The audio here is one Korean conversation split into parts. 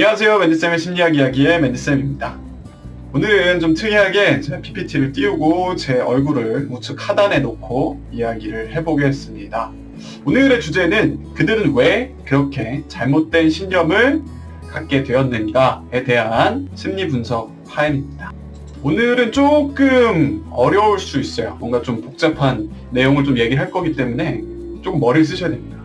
안녕하세요. 맨디쌤의 심리학 이야기의 맨디쌤입니다. 오늘은 좀 특이하게 제 PPT를 띄우고 제 얼굴을 우측 하단에 놓고 이야기를 해보겠습니다. 오늘의 주제는 그들은 왜 그렇게 잘못된 신념을 갖게 되었는가에 대한 심리 분석 파일입니다. 오늘은 조금 어려울 수 있어요. 뭔가 좀 복잡한 내용을 좀 얘기를 할 거기 때문에 조금 머리를 쓰셔야 됩니다.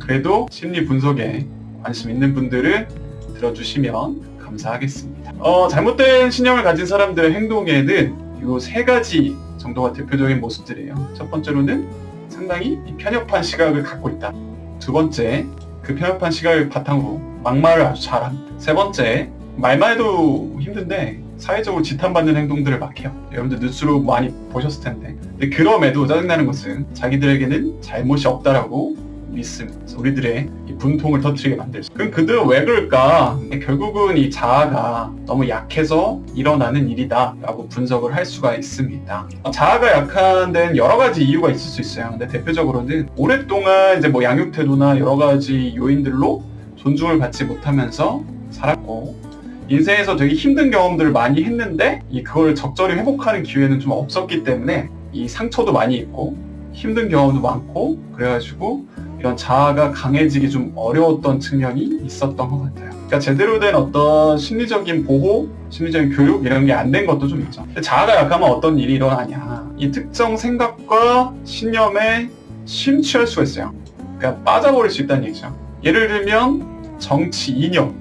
그래도 심리 분석에 관심 있는 분들은 들어주시면 감사하겠습니다. 어, 잘못된 신념을 가진 사람들의 행동에는 이 세 가지 정도가 대표적인 모습들이에요. 첫 번째로는 상당히 편협한 시각을 갖고 있다. 두 번째, 그 편협한 시각을 바탕으로 막말을 아주 잘합니다. 세 번째, 말만 해도 힘든데 사회적으로 지탄받는 행동들을 막 해요. 여러분들 뉴스로 많이 보셨을 텐데. 근데 그럼에도 짜증나는 것은 자기들에게는 잘못이 없다라고 그래서 우리들의 이 분통을 터뜨리게 만들죠. 그럼 그들은 왜 그럴까? 결국은 이 자아가 너무 약해서 일어나는 일이다라고 분석을 할 수가 있습니다. 자아가 약한 데는 여러 가지 이유가 있을 수 있어요. 근데 대표적으로는 오랫동안 이제 뭐 양육 태도나 여러 가지 요인들로 존중을 받지 못하면서 살았고 인생에서 되게 힘든 경험들을 많이 했는데 이 그걸 적절히 회복하는 기회는 좀 없었기 때문에 이 상처도 많이 있고 힘든 경험도 많고 그래가지고 이런 자아가 강해지기 좀 어려웠던 측면이 있었던 것 같아요. 그러니까 제대로 된 어떤 심리적인 보호, 심리적인 교육 이런 게 안 된 것도 좀 있죠. 자아가 약하면 어떤 일이 일어나냐. 이 특정 생각과 신념에 심취할 수가 있어요. 그러니까 빠져버릴 수 있다는 얘기죠. 예를 들면 정치, 이념,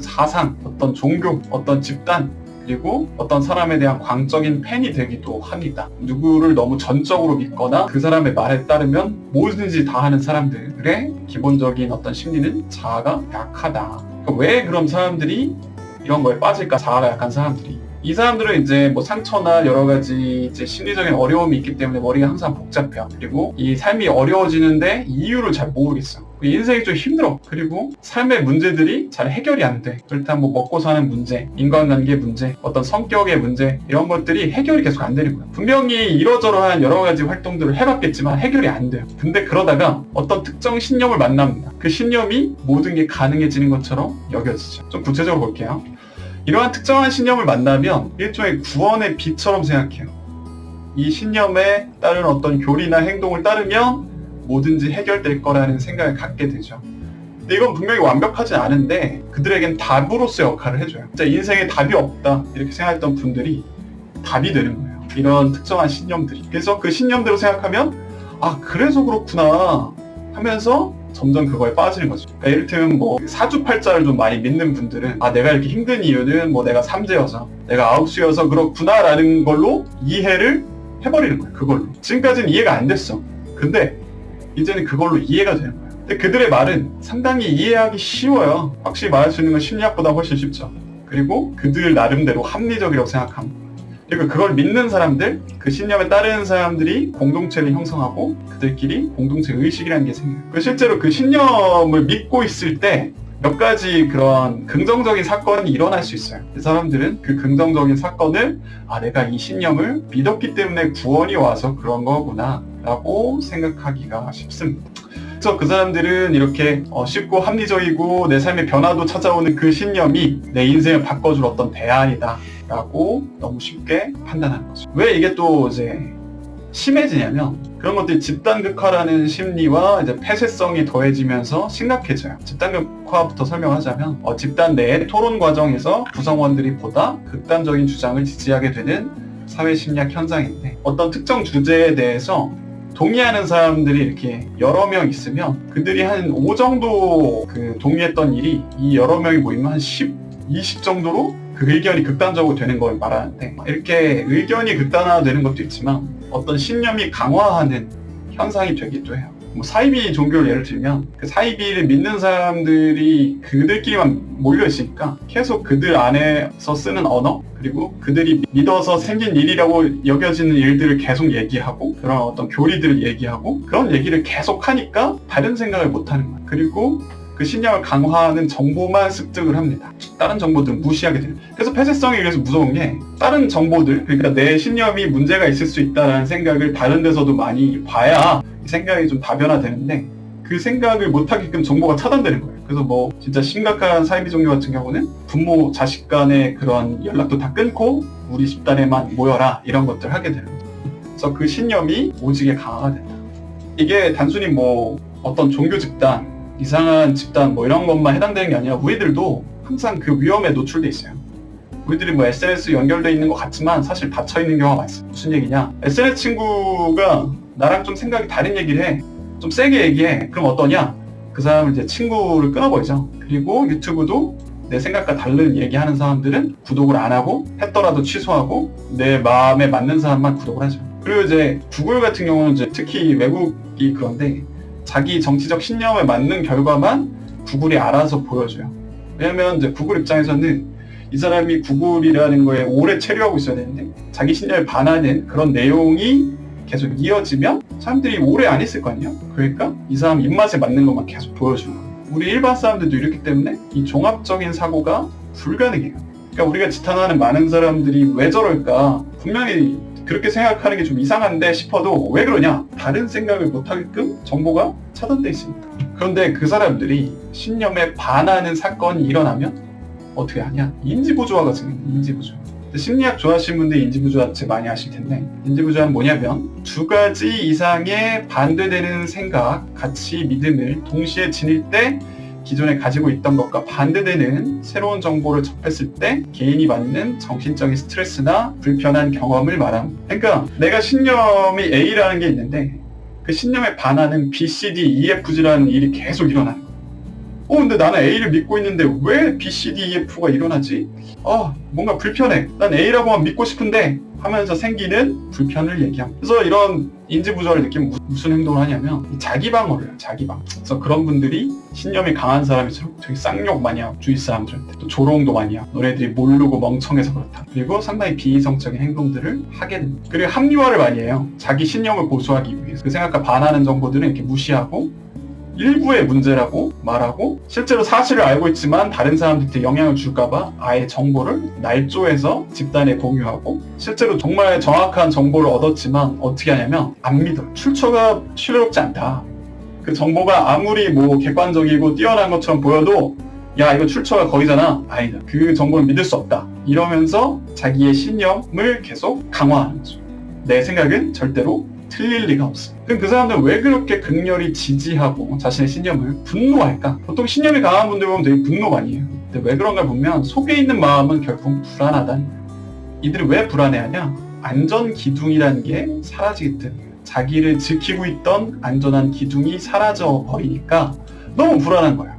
사상, 어떤 종교, 어떤 집단 그리고 어떤 사람에 대한 광적인 팬이 되기도 합니다. 누구를 너무 전적으로 믿거나 그 사람의 말에 따르면 뭐든지 다 하는 사람들의 기본적인 어떤 심리는 자아가 약하다. 그러니까 왜 그런 사람들이 이런 거에 빠질까? 자아가 약한 사람들이. 이 사람들은 이제 뭐 상처나 여러 가지 이제 심리적인 어려움이 있기 때문에 머리가 항상 복잡해요. 그리고 이 삶이 어려워지는데 이유를 잘 모르겠어. 인생이 좀 힘들어. 그리고 삶의 문제들이 잘 해결이 안 돼. 일단 뭐 먹고 사는 문제, 인간관계 문제, 어떤 성격의 문제 이런 것들이 해결이 계속 안 되는 거야. 분명히 이러저러한 여러 가지 활동들을 해봤겠지만 해결이 안 돼요. 근데 그러다가 어떤 특정 신념을 만납니다. 그 신념이 모든 게 가능해지는 것처럼 여겨지죠. 좀 구체적으로 볼게요. 이러한 특정한 신념을 만나면 일종의 구원의 빛처럼 생각해요. 이 신념에 따른 어떤 교리나 행동을 따르면 뭐든지 해결될 거라는 생각을 갖게 되죠. 근데 이건 분명히 완벽하진 않은데 그들에겐 답으로서 역할을 해줘요. 진짜 인생에 답이 없다 이렇게 생각했던 분들이 답이 되는 거예요. 이런 특정한 신념들이. 그래서 그 신념대로 생각하면 아 그래서 그렇구나 하면서 점점 그거에 빠지는 거죠. 그러니까 이를테면 뭐 사주팔자를 좀 많이 믿는 분들은 아 내가 이렇게 힘든 이유는 뭐 내가 삼재여서 내가 아홉수여서 그렇구나라는 걸로 이해를 해버리는 거예요. 그걸로. 지금까지는 이해가 안 됐어. 근데 이제는 그걸로 이해가 되는 거예요. 근데 그들의 말은 상당히 이해하기 쉬워요. 확실히 말할 수 있는 건 심리학보다 훨씬 쉽죠. 그리고 그들 나름대로 합리적이라고 생각합니다. 그리고 그걸 믿는 사람들, 그 신념에 따르는 사람들이 공동체를 형성하고 그들끼리 공동체 의식이라는 게 생겨요. 그 실제로 그 신념을 믿고 있을 때 몇 가지 그런 긍정적인 사건이 일어날 수 있어요. 그 사람들은 그 긍정적인 사건을 아 내가 이 신념을 믿었기 때문에 구원이 와서 그런 거구나 라고 생각하기가 쉽습니다. 그래서 그 사람들은 이렇게 어, 쉽고 합리적이고 내 삶의 변화도 찾아오는 그 신념이 내 인생을 바꿔줄 어떤 대안이다 라고 너무 쉽게 판단하는 거죠. 왜 이게 또 이제 심해지냐면 그런 것들이 집단극화라는 심리와 이제 폐쇄성이 더해지면서 심각해져요. 집단극화부터 설명하자면 어, 집단 내 토론 과정에서 구성원들이 보다 극단적인 주장을 지지하게 되는 사회 심리학 현상인데 어떤 특정 주제에 대해서 동의하는 사람들이 이렇게 여러 명 있으면 그들이 한 5 정도 그 동의했던 일이 이 여러 명이 모이면 한 10, 20 정도로 그 의견이 극단적으로 되는 걸 말하는데 이렇게 의견이 극단화되는 것도 있지만 어떤 신념이 강화하는 현상이 되기도 해요. 뭐 사이비 종교를 예를 들면 그 사이비를 믿는 사람들이 그들끼리만 몰려 있으니까 계속 그들 안에서 쓰는 언어 그리고 그들이 믿어서 생긴 일이라고 여겨지는 일들을 계속 얘기하고 그런 어떤 교리들을 얘기하고 그런 얘기를 계속 하니까 다른 생각을 못 하는 거예요. 그리고 그 신념을 강화하는 정보만 습득을 합니다. 다른 정보들은 무시하게 돼요. 그래서 폐쇄성에 의해서 무서운 게 다른 정보들, 그러니까 내 신념이 문제가 있을 수 있다는 생각을 다른 데서도 많이 봐야 생각이 좀 다변화되는데 그 생각을 못하게끔 정보가 차단되는 거예요. 그래서 뭐 진짜 심각한 사이비 종교 같은 경우는 부모 자식 간의 그런 연락도 다 끊고 우리 집단에만 모여라 이런 것들 하게 되는 거죠. 그래서 그 신념이 오직에 강화가 된다. 이게 단순히 뭐 어떤 종교 집단, 이상한 집단 뭐 이런 것만 해당되는 게 아니라 우리들도 항상 그 위험에 노출돼 있어요. 우리들이 뭐 SNS 연결돼 있는 것 같지만 사실 닫혀 있는 경우가 많습니다. 무슨 얘기냐? SNS 친구가 나랑 좀 생각이 다른 얘기를 해. 좀 세게 얘기해. 그럼 어떠냐? 그 사람을 이제 친구를 끊어버리죠. 그리고 유튜브도 내 생각과 다른 얘기하는 사람들은 구독을 안 하고 했더라도 취소하고 내 마음에 맞는 사람만 구독을 하죠. 그리고 이제 구글 같은 경우는 이제 특히 외국이 그런데 자기 정치적 신념에 맞는 결과만 구글이 알아서 보여줘요. 왜냐면 이제 구글 입장에서는 이 사람이 구글이라는 거에 오래 체류하고 있어야 되는데 자기 신념에 반하는 그런 내용이 계속 이어지면 사람들이 오래 안 있을 거 아니에요? 그러니까 이 사람 입맛에 맞는 것만 계속 보여주는 거예요. 우리 일반 사람들도 이렇기 때문에 이 종합적인 사고가 불가능해요. 그러니까 우리가 지탄하는 많은 사람들이 왜 저럴까? 분명히 그렇게 생각하는 게 좀 이상한데 싶어도 왜 그러냐? 다른 생각을 못하게끔 정보가 차단돼 있습니다. 그런데 그 사람들이 신념에 반하는 사건이 일어나면 어떻게 하냐? 인지부조화가 생깁니다. 인지부조화. 심리학 좋아하시는 분들이 인지부조화 제 많이 아실 텐데 인지부조화는 뭐냐면 두 가지 이상의 반대되는 생각, 가치, 믿음을 동시에 지닐 때 기존에 가지고 있던 것과 반대되는 새로운 정보를 접했을 때 개인이 받는 정신적인 스트레스나 불편한 경험을 말함. 그러니까 내가 신념이 A라는 게 있는데 그 신념에 반하는 B, C, D, E, F, G라는 일이 계속 일어나는 거야. 어, 근데 나는 A를 믿고 있는데 왜 B, C, D, E, F가 일어나지? 어, 뭔가 불편해. 난 A라고만 믿고 싶은데 하면서 생기는 불편을 얘기합니다. 그래서 이런 인지 부조화를 느끼면 무슨 행동을 하냐면 자기 방어를 해요. 자기 방어. 그래서 그런 분들이 신념이 강한 사람일수록 되게 쌍욕 많이 하고 주위 사람들한테 또 조롱도 많이 하고 너네들이 모르고 멍청해서 그렇다. 그리고 상당히 비이성적인 행동들을 하게 됩니다. 그리고 합리화를 많이 해요. 자기 신념을 고수하기 위해서 그 생각과 반하는 정보들은 이렇게 무시하고 일부의 문제라고 말하고 실제로 사실을 알고 있지만 다른 사람들한테 영향을 줄까봐 아예 정보를 날조해서 집단에 공유하고 실제로 정말 정확한 정보를 얻었지만 어떻게 하냐면 안 믿어. 출처가 신뢰롭지 않다. 그 정보가 아무리 뭐 객관적이고 뛰어난 것처럼 보여도 야 이거 출처가 거기잖아. 아니다. 그 정보를 믿을 수 없다. 이러면서 자기의 신념을 계속 강화하는 거죠. 내 생각은 절대로 틀릴 리가 없어. 그럼 그 사람들은 왜 그렇게 극렬히 지지하고 자신의 신념을 분노할까? 보통 신념이 강한 분들 보면 되게 분노 많이 해요. 근데 왜 그런가 보면 속에 있는 마음은 결국 불안하다는. 이들이 왜 불안해하냐? 안전 기둥이라는 게 사라지기 때문에 자기를 지키고 있던 안전한 기둥이 사라져 버리니까 너무 불안한 거예요.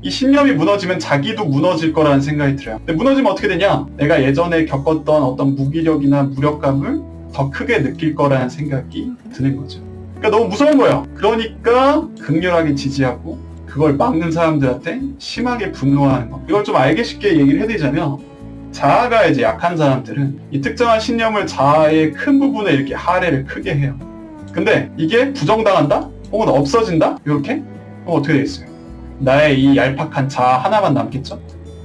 이 신념이 무너지면 자기도 무너질 거라는 생각이 들어요. 근데 무너지면 어떻게 되냐? 내가 예전에 겪었던 어떤 무기력이나 무력감을 더 크게 느낄 거라는 생각이 드는 거죠. 그러니까 너무 무서운 거예요. 그러니까 극렬하게 지지하고 그걸 막는 사람들한테 심하게 분노하는 거. 이걸 좀 알기 쉽게 얘기를 해드리자면 자아가 이제 약한 사람들은 이 특정한 신념을 자아의 큰 부분에 이렇게 할애를 크게 해요. 근데 이게 부정당한다? 혹은 없어진다? 이렇게? 그럼 어떻게 되겠어요? 나의 이 얄팍한 자아 하나만 남겠죠?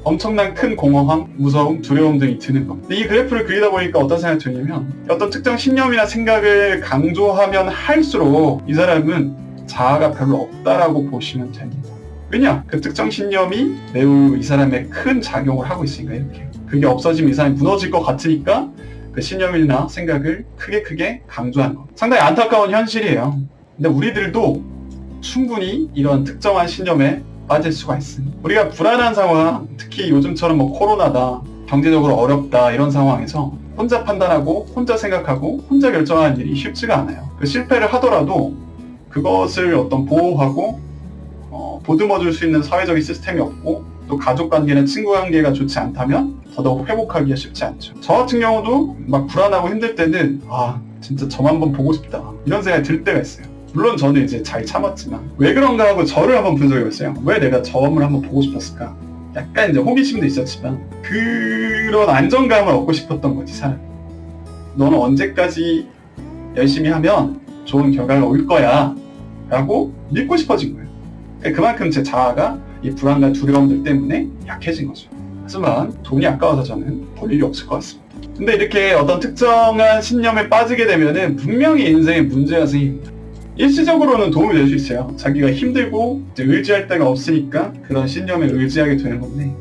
엄청난 큰 공허함, 무서움, 두려움 등이 드는 것. 이 그래프를 그리다 보니까 어떤 생각이 드냐면 어떤 특정 신념이나 생각을 강조하면 할수록 이 사람은 자아가 별로 없다라고 보시면 됩니다. 왜냐? 그 특정 신념이 매우 이 사람의 큰 작용을 하고 있으니까 이렇게. 그게 없어지면 이 사람이 무너질 것 같으니까 그 신념이나 생각을 크게 크게 강조하는 것. 상당히 안타까운 현실이에요. 근데 우리들도 충분히 이런 특정한 신념에 빠질 수가 있습니다. 우리가 불안한 상황, 특히 요즘처럼 뭐 코로나다, 경제적으로 어렵다 이런 상황에서 혼자 판단하고 혼자 생각하고 혼자 결정하는 일이 쉽지가 않아요. 그 실패를 하더라도 그것을 어떤 보호하고 어, 보듬어 줄 수 있는 사회적인 시스템이 없고 또 가족 관계나 친구 관계가 좋지 않다면 더더욱 회복하기가 쉽지 않죠. 저 같은 경우도 막 불안하고 힘들 때는 아 진짜 저만 한번 보고 싶다 이런 생각이 들 때가 있어요. 물론 저는 이제 잘 참았지만 왜 그런가 하고 저를 한번 분석해 봤어요. 왜 내가 저음을 한번 보고 싶었을까? 약간 이제 호기심도 있었지만 그런 안정감을 얻고 싶었던 거지 사람. 너는 언제까지 열심히 하면 좋은 결과가 올 거야 라고 믿고 싶어진 거예요. 그러니까 그만큼 제 자아가 이 불안과 두려움들 때문에 약해진 거죠. 하지만 돈이 아까워서 저는 볼 일이 없을 것 같습니다. 근데 이렇게 어떤 특정한 신념에 빠지게 되면은 분명히 인생에 문제가 생깁니다. 일시적으로는 도움이 될 수 있어요. 자기가 힘들고 의지할 데가 없으니까 그런 신념에 의지하게 되는 건데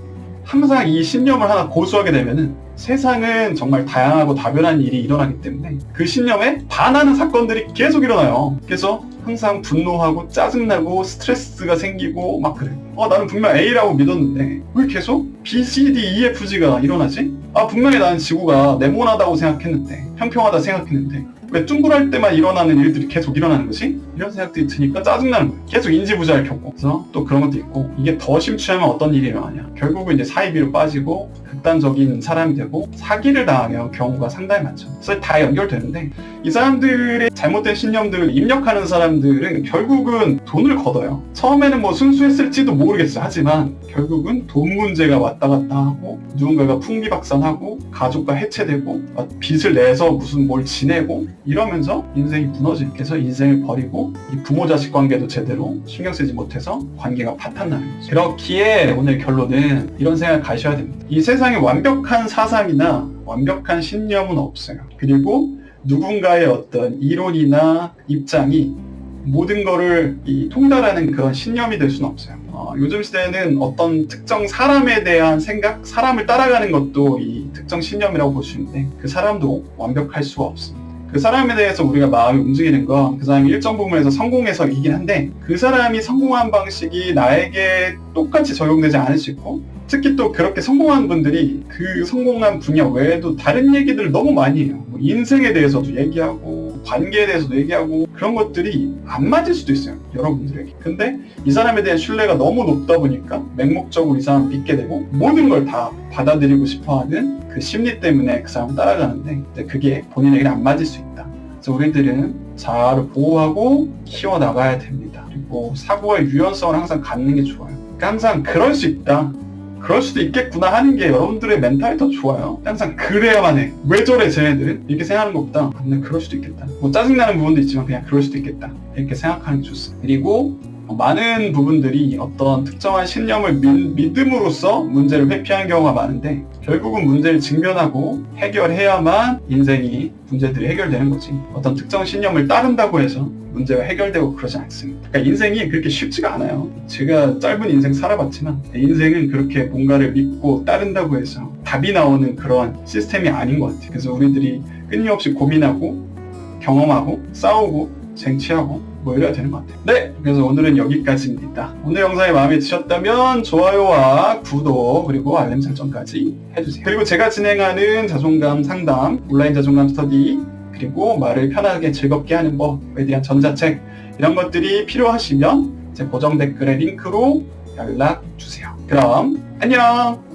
항상 이 신념을 하나 고수하게 되면은 세상은 정말 다양하고 다변한 일이 일어나기 때문에 그 신념에 반하는 사건들이 계속 일어나요. 그래서 항상 분노하고 짜증나고 스트레스가 생기고 막 그래. 어, 나는 분명 A라고 믿었는데 왜 계속 B, C, D, E, F, G가 일어나지? 아, 분명히 나는 지구가 네모나다고 생각했는데 평평하다 생각했는데 왜 둥그럴 때만 일어나는 일들이 계속 일어나는 거지? 이런 생각들이 드니까 짜증나는 거예요. 계속 인지부자를 겪고. 그래서 또 그런 것도 있고, 이게 더 심취하면 어떤 일이 일어나냐. 결국은 이제 사이비로 빠지고, 극단적인 사람이 되고, 사기를 당하는 경우가 상당히 많죠. 그래서 다 연결되는데, 이 사람들의 잘못된 신념들을 입력하는 사람 들은 결국은 돈을 걷어요. 처음에는 뭐 순수했을지도 모르겠어요. 하지만, 결국은 돈 문제가 왔다 갔다 하고, 누군가가 풍비박산하고, 가족과 해체되고, 막 빚을 내서 무슨 뭘 지내고, 이러면서 인생이 무너지게 해서 인생을 버리고 이 부모 자식 관계도 제대로 신경 쓰지 못해서 관계가 파탄나는 거죠. 그렇기에 오늘 결론은 이런 생각 가셔야 됩니다. 이 세상에 완벽한 사상이나 완벽한 신념은 없어요. 그리고 누군가의 어떤 이론이나 입장이 모든 거를 이 통달하는 그런 신념이 될 수는 없어요. 어, 요즘 시대에는 어떤 특정 사람에 대한 생각, 사람을 따라가는 것도 이 특정 신념이라고 볼 수 있는데 그 사람도 완벽할 수가 없습니다. 그 사람에 대해서 우리가 마음이 움직이는 건 그 사람이 일정 부분에서 성공해서 이긴 한데 그 사람이 성공한 방식이 나에게 똑같이 적용되지 않을 수 있고 특히 또 그렇게 성공한 분들이 그 성공한 분야 외에도 다른 얘기들을 너무 많이 해요. 뭐 인생에 대해서도 얘기하고 관계에 대해서도 얘기하고 그런 것들이 안 맞을 수도 있어요. 여러분들에게. 근데 이 사람에 대한 신뢰가 너무 높다 보니까 맹목적으로 이 사람을 믿게 되고 모든 걸 다 받아들이고 싶어 하는 그 심리 때문에 그 사람을 따라가는데 그게 본인에게는 안 맞을 수 있다. 그래서 우리들은 자아를 보호하고 키워나가야 됩니다. 그리고 사고의 유연성을 항상 갖는 게 좋아요. 그러니까 항상 그럴 수 있다. 그럴 수도 있겠구나 하는 게 여러분들의 멘탈이 더 좋아요. 항상 그래야만 해. 왜 저래 쟤네들은? 이렇게 생각하는 것보다 그냥 그럴 수도 있겠다. 뭐 짜증나는 부분도 있지만 그냥 그럴 수도 있겠다. 이렇게 생각하는 게 좋습니다. 그리고 많은 부분들이 어떤 특정한 신념을 믿, 음으로써 문제를 회피하는 경우가 많은데 결국은 문제를 직면하고 해결해야만 인생이 문제들이 해결되는 거지. 어떤 특정 신념을 따른다고 해서 문제가 해결되고 그러지 않습니다. 그러니까 인생이 그렇게 쉽지가 않아요. 제가 짧은 인생 살아봤지만 인생은 그렇게 뭔가를 믿고 따른다고 해서 답이 나오는 그런 시스템이 아닌 것 같아요. 그래서 우리들이 끊임없이 고민하고 경험하고 싸우고 쟁취하고 뭐 이래야 되는 것 같아요. 네, 그래서 오늘은 여기까지입니다. 오늘 영상이 마음에 드셨다면 좋아요와 구독 그리고 알림 설정까지 해주세요. 그리고 제가 진행하는 자존감 상담, 온라인 자존감 스터디 그리고 말을 편하게 즐겁게 하는 법에 대한 전자책 이런 것들이 필요하시면 제 고정 댓글에 링크로 연락 주세요. 그럼 안녕!